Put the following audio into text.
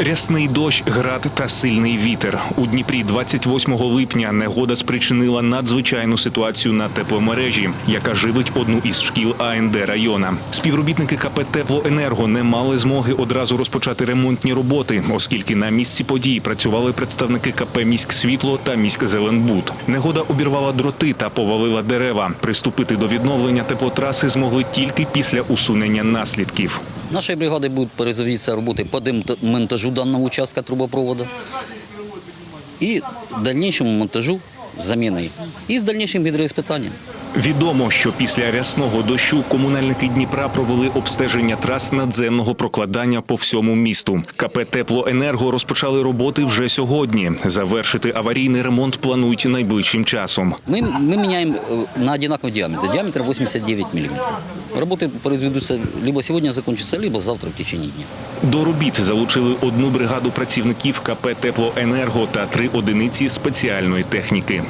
Рясний дощ, град та сильний вітер. У Дніпрі 28 липня негода спричинила надзвичайну ситуацію на тепломережі, яка живить одну із шкіл АНД района. Співробітники КП «Теплоенерго» не мали змоги одразу розпочати ремонтні роботи, оскільки на місці події працювали представники КП «Міськсвітло» та «Міськзеленбуд». Негода обірвала дроти та повалила дерева. Приступити до відновлення теплотраси змогли тільки після усунення наслідків. Нашей бригады будут производиться работы по демонтажу данного участка трубопровода и дальнейшему монтажу, заменой и с дальнейшим гидроиспытанием. Відомо, що після рясного дощу комунальники Дніпра провели обстеження трас надземного прокладання по всьому місту. КП «Теплоенерго» розпочали роботи вже сьогодні. Завершити аварійний ремонт планують найближчим часом. Мы, мы меняем э, на одинаковый диаметр, диаметр 89 мм. Работы произведутся либо сегодня закончатся, либо завтра в течение дня. До робіт залучили одну бригаду працівників КП «Теплоенерго» та три одиниці спеціальної техніки.